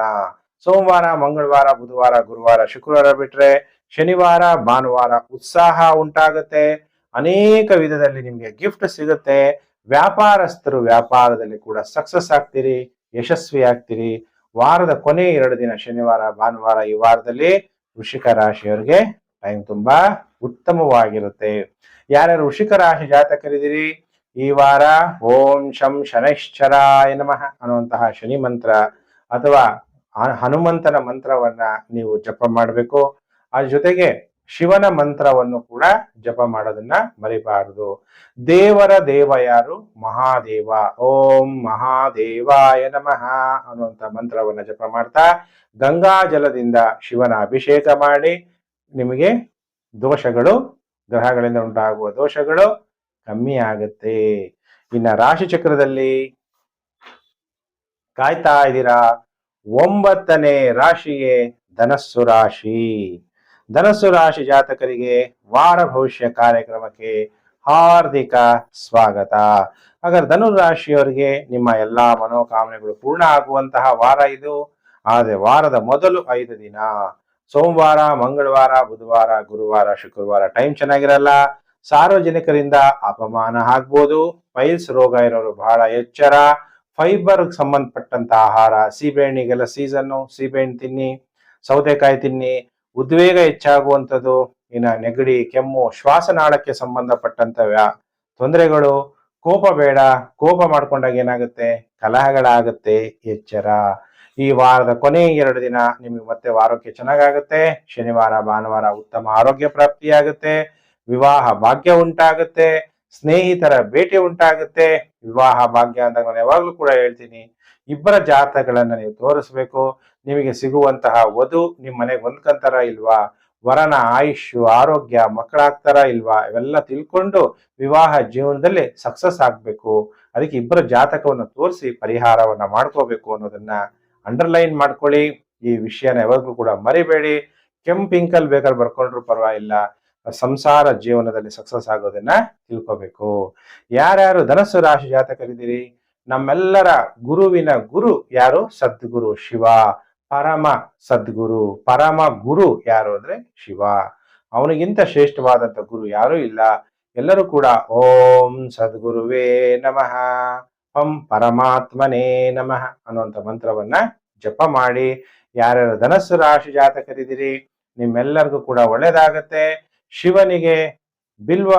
ಸೋಮವಾರ, ಮಂಗಳವಾರ, ಬುಧವಾರ, ಗುರುವಾರ, ಶುಕ್ರವಾರ ಬಿಟ್ರೆ ಶನಿವಾರ, ಭಾನುವಾರ ಉತ್ಸಾಹ ಉಂಟಾಗುತ್ತೆ. ಅನೇಕ ವಿಧದಲ್ಲಿ ನಿಮಗೆ ಗಿಫ್ಟ್ ಸಿಗುತ್ತೆ. ವ್ಯಾಪಾರಸ್ಥರು ವ್ಯಾಪಾರದಲ್ಲಿ ಕೂಡ ಸಕ್ಸಸ್ ಆಗ್ತೀರಿ. ಯಶಸ್ವಿ ಆಗ್ತೀರಿ ವಾರದ ಕೊನೆ ಎರಡು ದಿನ ಶನಿವಾರ, ಭಾನುವಾರ ಈ ವಾರದಲ್ಲಿ ವೃಷಿಕ ರಾಶಿಯವರಿಗೆ ಟೈಮ್ ತುಂಬಾ ಉತ್ತಮವಾಗಿರುತ್ತೆ. ಯಾರ್ಯಾರು ವೃಷಿಕ ರಾಶಿ ಜಾತಕರಿದ್ದೀರಿ? ಈ ವಾರ ಓಂ ಶಂ ಶನೈಶ್ಚರಾಯ ನಮಃ ಅನ್ನುವಂತಹ ಶನಿ ಮಂತ್ರ ಅಥವಾ ಹನುಮಂತನ ಮಂತ್ರವನ್ನ ನೀವು ಜಪ ಮಾಡಬೇಕು. ಅದ್ರ ಜೊತೆಗೆ ಶಿವನ ಮಂತ್ರವನ್ನು ಕೂಡ ಜಪ ಮಾಡೋದನ್ನ ಮರಿಬಾರದು. ದೇವರ ದೇವ ಯಾರು? ಮಹಾದೇವ. ಓಂ ಮಹಾದೇವಾಯ ನಮಃ ಅನ್ನುವಂತ ಮಂತ್ರವನ್ನ ಜಪ ಮಾಡ್ತಾ ಗಂಗಾ ಜಲದಿಂದ ಶಿವನ ಅಭಿಷೇಕ ಮಾಡಿ ನಿಮಗೆ ದೋಷಗಳು, ಗ್ರಹಗಳಿಂದ ಉಂಟಾಗುವ ದೋಷಗಳು ಕಮ್ಮಿ ಆಗುತ್ತೆ. ಇನ್ನ ರಾಶಿ ಚಕ್ರದಲ್ಲಿ ಕಾಯ್ತಾ ಇದ್ದೀರಾ? ಒಂಬತ್ತನೇ ರಾಶಿಯೇ ಧನಸ್ಸು ರಾಶಿ. ಧನಸ್ಸು ರಾಶಿ ಜಾತಕರಿಗೆ ವಾರ ಭವಿಷ್ಯ ಕಾರ್ಯಕ್ರಮಕ್ಕೆ ಹಾರ್ದಿಕ ಸ್ವಾಗತ. ಹಾಗಾದ್ರೆ ಧನು ರಾಶಿಯವರಿಗೆ ನಿಮ್ಮ ಎಲ್ಲಾ ಮನೋಕಾಮನೆಗಳು ಪೂರ್ಣ ಆಗುವಂತಹ ವಾರ ಇದು. ಆದ್ರೆ ವಾರದ ಮೊದಲು ಐದು ದಿನ. ಸೋಮವಾರ, ಮಂಗಳವಾರ, ಬುಧವಾರ, ಗುರುವಾರ, ಶುಕ್ರವಾರ ಟೈಮ್ ಚೆನ್ನಾಗಿರಲ್ಲ. ಸಾರ್ವಜನಿಕರಿಂದ ಅಪಮಾನ ಆಗ್ಬೋದು. ಫೈಲ್ಸ್ ರೋಗ ಇರೋರು ಬಹಳ ಎಚ್ಚರ. ಫೈಬರ್ ಸಂಬಂಧಪಟ್ಟಂತ ಆಹಾರ ಸೀಬೆಹಣ್ಣಿಗೆಲ್ಲ ಸೀಸನ್ನು ಸೀಬೆಹಣ್ಣು ತಿನ್ನಿ, ಸೌತೆಕಾಯಿ ತಿನ್ನಿ ಉದ್ವೇಗ ಹೆಚ್ಚಾಗುವಂಥದ್ದು, ಇನ್ನು ನೆಗಡಿ, ಕೆಮ್ಮು, ಶ್ವಾಸನಾಳಕ್ಕೆ ಸಂಬಂಧಪಟ್ಟಂತ ತೊಂದರೆಗಳು, ಕೋಪ ಬೇಡ, ಕೋಪ ಮಾಡ್ಕೊಂಡಾಗ ಏನಾಗುತ್ತೆ? ಕಲಹಗಳಾಗುತ್ತೆ, ಎಚ್ಚರ. ಈ ವಾರದ ಕೊನೆ ಎರಡು ದಿನ ನಿಮಗೆ ಮತ್ತೆ ವಾರಕ್ಕೆ ಚೆನ್ನಾಗಾಗುತ್ತೆ. ಶನಿವಾರ, ಭಾನುವಾರ ಉತ್ತಮ ಆರೋಗ್ಯ ಪ್ರಾಪ್ತಿಯಾಗುತ್ತೆ. ವಿವಾಹ ಭಾಗ್ಯ ಉಂಟಾಗುತ್ತೆ. ಸ್ನೇಹಿತರ ಭೇಟಿ ಉಂಟಾಗುತ್ತೆ. ವಿವಾಹ ಭಾಗ್ಯ ಅಂತ ನಾನು ಯಾವಾಗಲೂ ಕೂಡ ಹೇಳ್ತೀನಿ ಇಬ್ಬರ ಜಾತಕಗಳನ್ನು ನೀವು ತೋರಿಸ್ಬೇಕು. ನಿಮಗೆ ಸಿಗುವಂತಹ ವಧು ನಿಮ್ಮ ಮನೆಗೆ ಹೊಂದ್ಕಂತಾರ ಇಲ್ವಾ? ವರನ ಆಯುಷ್ ಆರೋಗ್ಯ, ಮಕ್ಕಳಾಗ್ತಾರ ಇಲ್ವಾ? ಇವೆಲ್ಲ ತಿಳ್ಕೊಂಡು ವಿವಾಹ ಜೀವನದಲ್ಲಿ ಸಕ್ಸಸ್ ಆಗಬೇಕು. ಅದಕ್ಕೆ ಇಬ್ಬರ ಜಾತಕವನ್ನು ತೋರಿಸಿ ಪರಿಹಾರವನ್ನ ಮಾಡ್ಕೋಬೇಕು ಅನ್ನೋದನ್ನ ಅಂಡರ್ಲೈನ್ ಮಾಡ್ಕೊಳ್ಳಿ. ಈ ವಿಷಯನ ಯಾವಾಗಲೂ ಕೂಡ ಮರಿಬೇಡಿ. ಕೆಂಪು ಇಂಕಲ್ ಬೇಕಾದ್ರೆ ಬರ್ಕೊಂಡ್ರು ಪರವಾಗಿಲ್ಲ. ಸಂಸಾರ ಜೀವನದಲ್ಲಿ ಸಕ್ಸಸ್ ಆಗೋದನ್ನ ತಿಳ್ಕೋಬೇಕು. ಯಾರ್ಯಾರು ಧನಸ್ಸು ರಾಶಿ ಜಾತಕರಿದ್ದೀರಿ? ನಮ್ಮೆಲ್ಲರ ಗುರುವಿನ ಗುರು ಯಾರು? ಸದ್ಗುರು ಶಿವ. ಪರಮ ಸದ್ಗುರು. ಪರಮ ಗುರು ಯಾರು ಅಂದ್ರೆ ಶಿವ. ಅವನಿಗಿಂತ ಶ್ರೇಷ್ಠವಾದಂತ ಗುರು ಯಾರೂ ಇಲ್ಲ. ಎಲ್ಲರೂ ಕೂಡ ಓಂ ಸದ್ಗುರುವೇ ನಮಃ. ಪಂ ಪರಮಾತ್ಮನೇ ನಮಃ ಅನ್ನುವಂಥ ಮಂತ್ರವನ್ನ ಜಪ ಮಾಡಿ ಯಾರ್ಯಾರು ಧನಸ್ಸು ರಾಶಿ ಜಾತಕರಿದ್ದೀರಿ, ನಿಮ್ಮೆಲ್ಲರಿಗೂ ಕೂಡ ಒಳ್ಳೇದಾಗತ್ತೆ. ಶಿವನಿಗೆ ಬಿಲ್ವ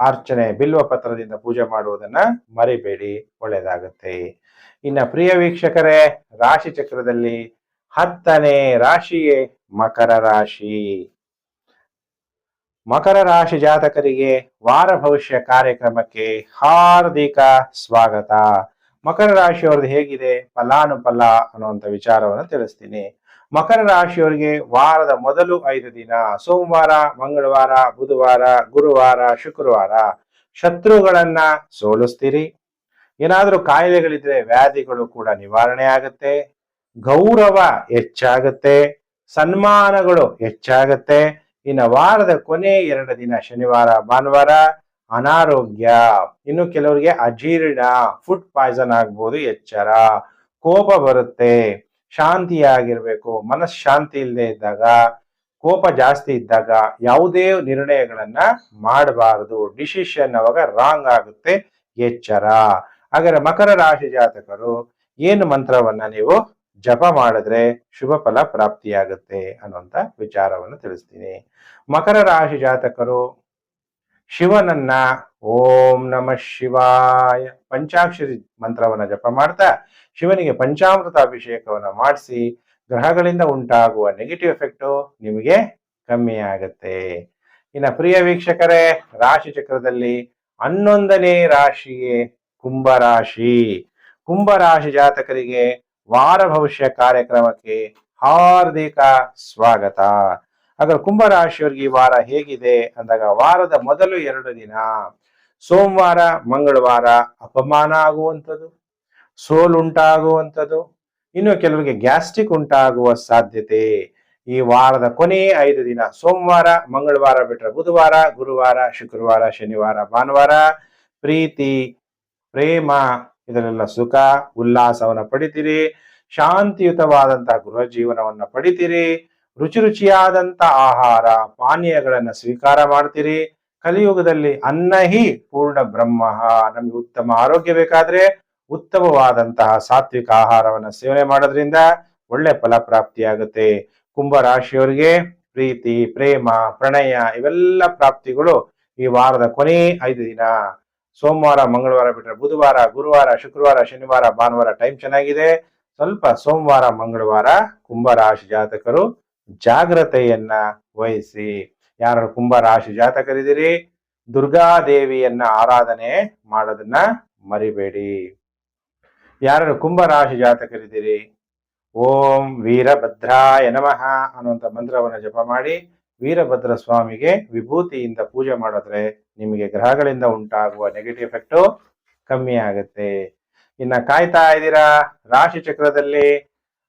ಅರ್ಚನೆ ಬಿಲ್ವ ಪತ್ರದಿಂದ ಪೂಜೆ ಮಾಡುವುದನ್ನ ಮರಿಬೇಡಿ, ಒಳ್ಳೆಯದಾಗುತ್ತೆ. ಇನ್ನ ಪ್ರಿಯ ವೀಕ್ಷಕರೇ, ರಾಶಿ ಚಕ್ರದಲ್ಲಿ ಹತ್ತನೇ ರಾಶಿಯೇ ಮಕರ ರಾಶಿ. ಮಕರ ರಾಶಿ ಜಾತಕರಿಗೆ ವಾರ ಭವಿಷ್ಯ ಕಾರ್ಯಕ್ರಮಕ್ಕೆ ಹಾರ್ದಿಕ ಸ್ವಾಗತ. ಮಕರ ರಾಶಿಯವ್ರದ್ದು ಹೇಗಿದೆ? ಫಲಾನುಫಲ ಅನ್ನುವಂಥ ವಿಚಾರವನ್ನು ತಿಳಿಸ್ತೀನಿ. ಮಕರ ರಾಶಿಯವರಿಗೆ ವಾರದ ಮೊದಲು ಐದು ದಿನ. ಸೋಮವಾರ, ಮಂಗಳವಾರ, ಬುಧವಾರ, ಗುರುವಾರ, ಶುಕ್ರವಾರ. ಶತ್ರುಗಳನ್ನ ಸೋಲಿಸ್ತೀರಿ. ಏನಾದರೂ ಕಾಯಿಲೆಗಳಿದ್ರೆ ವ್ಯಾಧಿಗಳು ಕೂಡ ನಿವಾರಣೆ ಆಗುತ್ತೆ. ಗೌರವ ಹೆಚ್ಚಾಗುತ್ತೆ. ಸನ್ಮಾನಗಳು ಹೆಚ್ಚಾಗುತ್ತೆ. ಇನ್ನು ವಾರದ ಕೊನೆ ಎರಡು ದಿನ ಶನಿವಾರ, ಭಾನುವಾರ ಅನಾರೋಗ್ಯ. ಇನ್ನು ಕೆಲವರಿಗೆ ಅಜೀರ್ಣ, ಫುಡ್ ಪಾಯ್ಸನ್ ಆಗ್ಬೋದು, ಎಚ್ಚರ, ಕೋಪ ಬರುತ್ತೆ. ಶಾಂತಿಯಾಗಿರ್ಬೇಕು ಮನಃಶಾಂತಿ ಇಲ್ಲದೆ ಇದ್ದಾಗ, ಕೋಪ ಜಾಸ್ತಿ ಇದ್ದಾಗ ಯಾವುದೇ ನಿರ್ಣಯಗಳನ್ನ ಮಾಡಬಾರದು. ಡಿಸಿಷನ್ ಅವಾಗ ರಾಂಗ್ ಆಗುತ್ತೆ, ಎಚ್ಚರ. ಹಾಗಾದ್ರೆ ಮಕರ ರಾಶಿ ಜಾತಕರು ಏನು ಮಂತ್ರವನ್ನ ನೀವು ಜಪ ಮಾಡಿದ್ರೆ ಶುಭ ಫಲ ಪ್ರಾಪ್ತಿಯಾಗುತ್ತೆ ಅನ್ನುವಂತ ವಿಚಾರವನ್ನು ತಿಳಿಸ್ತೀನಿ. ಮಕರ ರಾಶಿ ಜಾತಕರು ಶಿವನನ್ನ ಓಂ ನಮ ಶಿವಾಯ ಪಂಚಾಕ್ಷರಿ ಮಂತ್ರವನ್ನ ಜಪ ಮಾಡ್ತಾ ಶಿವನಿಗೆ ಪಂಚಾಮೃತ ಅಭಿಷೇಕವನ್ನ ಮಾಡಿಸಿ ಗ್ರಹಗಳಿಂದ ಉಂಟಾಗುವ ನೆಗೆಟಿವ್ ಎಫೆಕ್ಟು ನಿಮಗೆ ಕಮ್ಮಿ ಆಗುತ್ತೆ. ಇನ್ನ ಪ್ರಿಯ ವೀಕ್ಷಕರೇ, ರಾಶಿ ಚಕ್ರದಲ್ಲಿ ಹನ್ನೊಂದನೇ ರಾಶಿಯೇ ಕುಂಭರಾಶಿ. ಕುಂಭರಾಶಿ ಜಾತಕರಿಗೆ ವಾರ ಭವಿಷ್ಯ ಕಾರ್ಯಕ್ರಮಕ್ಕೆ ಹಾರ್ದಿಕ ಸ್ವಾಗತ. ಹಾಗಾದ್ರೆ ಕುಂಭರಾಶಿಯವರಿಗೆ ಈ ವಾರ ಹೇಗಿದೆ ಅಂದಾಗ ವಾರದ ಮೊದಲು ಎರಡು ದಿನ. ಸೋಮವಾರ, ಮಂಗಳವಾರ ಅಪಮಾನ ಆಗುವಂಥದ್ದು ಸೋಲುಂಟಾಗುವಂಥದ್ದು ಇನ್ನು ಕೆಲವರಿಗೆ ಗ್ಯಾಸ್ಟ್ರಿಕ್ ಉಂಟಾಗುವ ಸಾಧ್ಯತೆ. ಈ ವಾರದ ಕೊನೆ ಐದು ದಿನ, ಸೋಮವಾರ, ಮಂಗಳವಾರ ಬಿಟ್ಟರೆ ಬುಧವಾರ, ಗುರುವಾರ, ಶುಕ್ರವಾರ, ಶನಿವಾರ, ಭಾನುವಾರ, ಪ್ರೀತಿ, ಪ್ರೇಮ ಇದರೆಲ್ಲ ಸುಖ, ಉಲ್ಲಾಸವನ್ನ ಪಡಿತೀರಿ, ಶಾಂತಿಯುತವಾದಂತಹ ಗೃಹ ಜೀವನವನ್ನ ಪಡಿತೀರಿ. ರುಚಿ ರುಚಿಯಾದಂತ ಆಹಾರ ಪಾನೀಯಗಳನ್ನ ಸ್ವೀಕಾರ ಮಾಡ್ತೀರಿ. ಕಲಿಯುಗದಲ್ಲಿ ಅನ್ನ ಹಿ ಪೂರ್ಣ ಬ್ರಹ್ಮ. ನಮ್ಗೆ ಉತ್ತಮ ಆರೋಗ್ಯ ಬೇಕಾದ್ರೆ ಉತ್ತಮವಾದಂತಹ ಸಾತ್ವಿಕ ಆಹಾರವನ್ನ ಸೇವನೆ ಮಾಡೋದ್ರಿಂದ ಒಳ್ಳೆ ಫಲ ಪ್ರಾಪ್ತಿಯಾಗುತ್ತೆ. ಕುಂಭ ರಾಶಿಯವರಿಗೆ ಪ್ರೀತಿ, ಪ್ರೇಮ, ಪ್ರಣಯ ಇವೆಲ್ಲ ಪ್ರಾಪ್ತಿಗಳು ಈ ವಾರದ ಕೊನೆ ಐದು ದಿನ. ಸೋಮವಾರ, ಮಂಗಳವಾರ ಬಿಟ್ಟರೆ ಬುಧವಾರ, ಗುರುವಾರ, ಶುಕ್ರವಾರ, ಶನಿವಾರ, ಭಾನುವಾರ ಟೈಮ್ ಚೆನ್ನಾಗಿದೆ. ಸ್ವಲ್ಪ ಸೋಮವಾರ, ಮಂಗಳವಾರ ಕುಂಭ ರಾಶಿ ಜಾತಕರು ಜಾಗ್ರತೆಯನ್ನ ವಹಿಸಿ. ಯಾರು ಕುಂಭ ರಾಶಿ ಜಾತಕರಿದ್ದೀರಿ ದುರ್ಗಾದೇವಿಯನ್ನ ಆರಾಧನೆ ಮಾಡೋದನ್ನ ಮರಿಬೇಡಿ. ಯಾರು ಕುಂಭ ರಾಶಿ ಜಾತಕರಿದ್ದೀರಿ, ಓಂ ವೀರಭದ್ರಾಯ ನಮಃ ಅನ್ನುವಂಥ ಮಂತ್ರವನ್ನು ಜಪ ಮಾಡಿ ವೀರಭದ್ರ ಸ್ವಾಮಿಗೆ ವಿಭೂತಿಯಿಂದ ಪೂಜೆ ಮಾಡಿದ್ರೆ ನಿಮಗೆ ಗ್ರಹಗಳಿಂದ ಉಂಟಾಗುವ ನೆಗೆಟಿವ್ ಎಫೆಕ್ಟು ಕಮ್ಮಿ ಆಗುತ್ತೆ. ಇನ್ನ ಕಾಯ್ತಾ ಇದ್ದೀರಾ, ರಾಶಿ ಚಕ್ರದಲ್ಲಿ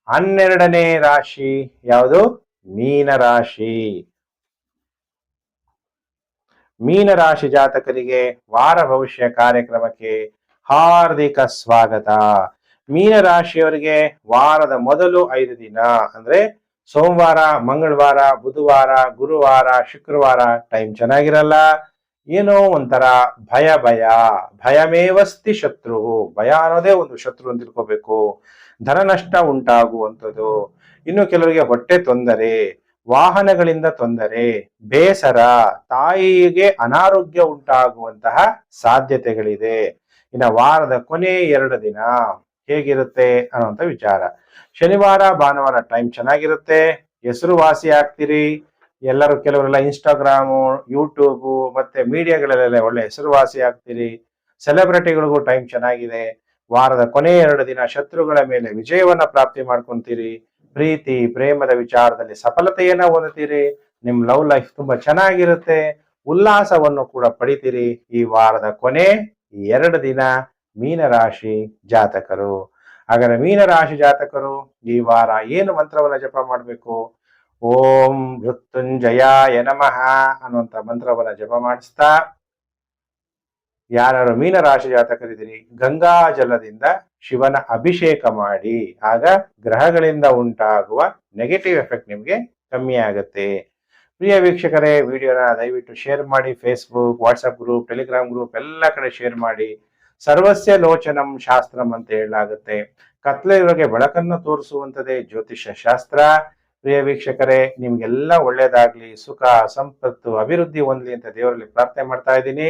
ಹನ್ನೆರಡನೇ ರಾಶಿ ಯಾವುದು? ಮೀನ ರಾಶಿ ಮೀನ ರಾಶಿ ಜಾತಕರಿಗೆ ವಾರ ಭವಿಷ್ಯ ಕಾರ್ಯಕ್ರಮಕ್ಕೆ ಹಾರ್ದಿಕ ಸ್ವಾಗತ. ಮೀನರಾಶಿಯವರಿಗೆ ವಾರದ ಮೊದಲು ಐದು ದಿನ, ಅಂದ್ರೆ ಸೋಮವಾರ, ಮಂಗಳವಾರ, ಬುಧವಾರ, ಗುರುವಾರ, ಶುಕ್ರವಾರ ಟೈಮ್ ಚೆನ್ನಾಗಿರಲ್ಲ. ಏನೋ ಒಂಥರ ಭಯ ಭಯ, ಭಯಮೇವಸ್ತಿ ಶತ್ರು. ಭಯ ಅನ್ನೋದೇ ಒಂದು ಶತ್ರು ಅಂತ ತಿಳ್ಕೋಬೇಕು. ಧನ ನಷ್ಟ ಉಂಟಾಗುವಂಥದ್ದು. ಇನ್ನು ಕೆಲವರಿಗೆ ಹೊಟ್ಟೆ ತೊಂದರೆ, ವಾಹನಗಳಿಂದ ತೊಂದರೆ, ಬೇಸರ, ತಾಯಿಗೆ ಅನಾರೋಗ್ಯ ಉಂಟಾಗುವಂತಹ ಸಾಧ್ಯತೆಗಳಿದೆ. ಇನ್ನು ವಾರದ ಕೊನೆ ಎರಡು ದಿನ ಹೇಗಿರುತ್ತೆ ಅನ್ನುವಂಥ ವಿಚಾರ. ಶನಿವಾರ, ಭಾನುವಾರ ಟೈಮ್ ಚೆನ್ನಾಗಿರುತ್ತೆ. ಹೆಸರುವಾಸಿ ಆಗ್ತೀರಿ ಎಲ್ಲರೂ ಕೆಲವರೆಲ್ಲ ಇನ್ಸ್ಟಾಗ್ರಾಮು ಯೂಟ್ಯೂಬು ಮತ್ತೆ ಮೀಡಿಯಾಗಳಲ್ಲೆಲ್ಲ ಒಳ್ಳೆ ಹೆಸರುವಾಸಿ ಆಗ್ತೀರಿ ಸೆಲೆಬ್ರಿಟಿಗಳಿಗೂ ಟೈಮ್ ಚೆನ್ನಾಗಿದೆ. ವಾರದ ಕೊನೆ ಎರಡು ದಿನ ಶತ್ರುಗಳ ಮೇಲೆ ವಿಜಯವನ್ನ ಪ್ರಾಪ್ತಿ ಮಾಡ್ಕೊಂತೀರಿ. ಪ್ರೀತಿ, ಪ್ರೇಮದ ವಿಚಾರದಲ್ಲಿ ಸಫಲತೆಯನ್ನ ಹೊಂದುತ್ತೀರಿ. ನಿಮ್ ಲವ್ ಲೈಫ್ ತುಂಬಾ ಚೆನ್ನಾಗಿರುತ್ತೆ. ಉಲ್ಲಾಸವನ್ನು ಕೂಡ ಪಡಿತೀರಿ. ಈ ವಾರದ ಕೊನೆ ಎರಡು ದಿನ ಮೀನರಾಶಿ ಜಾತಕರು. ಹಾಗಾದ್ರೆ ಮೀನರಾಶಿ ಜಾತಕರು, ಈ ವಾರ ಏನು ಮಂತ್ರವನ್ನ ಜಪ ಮಾಡಬೇಕು? ಓಂ ಮೃತ್ಯುಂಜಯ ನಮಃ ಅನ್ನುವಂತ ಮಂತ್ರವನ್ನ ಜಪ ಮಾಡಿಸ್ತಾ ಯಾರು ಮೀನರಾಶಿ ಜಾತಕರಿದ್ದೀರಿ ಗಂಗಾ ಜಲದಿಂದ ಶಿವನ ಅಭಿಷೇಕ ಮಾಡಿ, ಆಗ ಗ್ರಹಗಳಿಂದ ಉಂಟಾಗುವ ನೆಗೆಟಿವ್ ಎಫೆಕ್ಟ್ ನಿಮಗೆ ಕಮ್ಮಿ ಆಗುತ್ತೆ. ಪ್ರಿಯ ವೀಕ್ಷಕರೇ, ವಿಡಿಯೋನ ದಯವಿಟ್ಟು ಶೇರ್ ಮಾಡಿ Facebook WhatsApp group Telegram group ಎಲ್ಲ ಕಡೆ ಶೇರ್ ಮಾಡಿ. ಸರ್ವಸ್ಯ ಲೋಚನಂ ಶಾಸ್ತ್ರಂ ಅಂತ ಹೇಳಲಾಗುತ್ತೆ. ಕತ್ಲೆಯವರಿಗೆ ಬೆಳಕನ್ನು ತೋರಿಸುವಂತದೇ ಜ್ಯೋತಿಷ್ಯ ಶಾಸ್ತ್ರ. ಪ್ರಿಯ ವೀಕ್ಷಕರೇ, ನಿಮ್ಗೆಲ್ಲ ಒಳ್ಳೇದಾಗ್ಲಿ, ಸುಖ, ಸಂಪತ್ತು, ಅಭಿವೃದ್ಧಿ ಹೊಂದಲಿ ಅಂತ ದೇವರಲ್ಲಿ ಪ್ರಾರ್ಥನೆ ಮಾಡ್ತಾ ಇದ್ದೀನಿ.